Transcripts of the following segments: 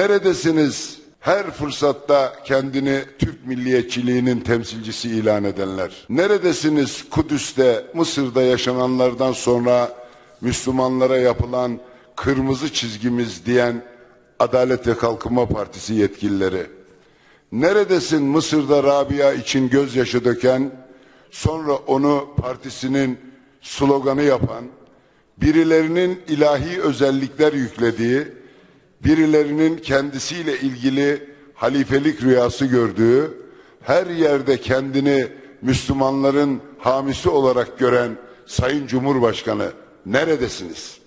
Neredesiniz? Her fırsatta kendini Türk milliyetçiliğinin temsilcisi ilan edenler. Neredesiniz Kudüs'te, Mısır'da yaşananlardan sonra Müslümanlara yapılan kırmızı çizgimiz diyen Adalet ve Kalkınma Partisi yetkilileri? Neredesin Mısır'da Rabia için gözyaşı döken, sonra onu partisinin sloganı yapan, birilerinin ilahi özellikler yüklediği, birilerinin kendisiyle ilgili halifelik rüyası gördüğü, her yerde kendini Müslümanların hamisi olarak gören Sayın Cumhurbaşkanı neredesiniz?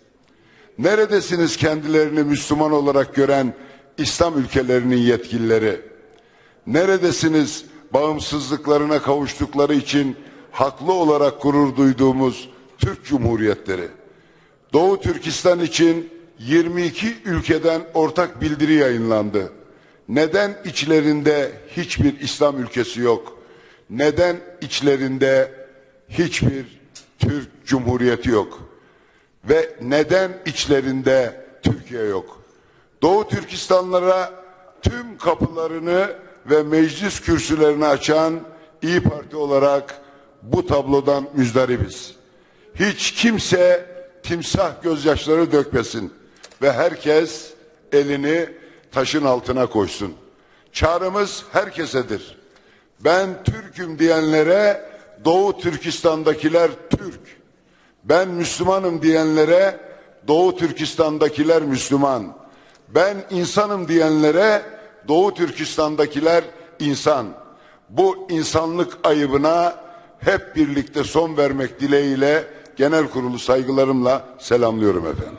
Neredesiniz kendilerini Müslüman olarak gören İslam ülkelerinin yetkilileri? Neredesiniz bağımsızlıklarına kavuştukları için haklı olarak gurur duyduğumuz Türk Cumhuriyetleri? Doğu Türkistan için 22 ülkeden ortak bildiri yayınlandı. Neden içlerinde hiçbir İslam ülkesi yok? Neden içlerinde hiçbir Türk Cumhuriyeti yok? Ve neden içlerinde Türkiye yok? Doğu Türkistanlara tüm kapılarını ve meclis kürsülerini açan İyi Parti olarak bu tablodan müzdaribiz. Hiç kimse timsah gözyaşları dökmesin ve herkes elini taşın altına koysun. Çağrımız herkesedir. Ben Türk'üm diyenlere Doğu Türkistan'dakiler Türk. Ben Müslümanım diyenlere Doğu Türkistan'dakiler Müslüman. Ben insanım diyenlere Doğu Türkistan'dakiler insan. Bu insanlık ayıbına hep birlikte son vermek dileğiyle genel kurulu saygılarımla selamlıyorum efendim.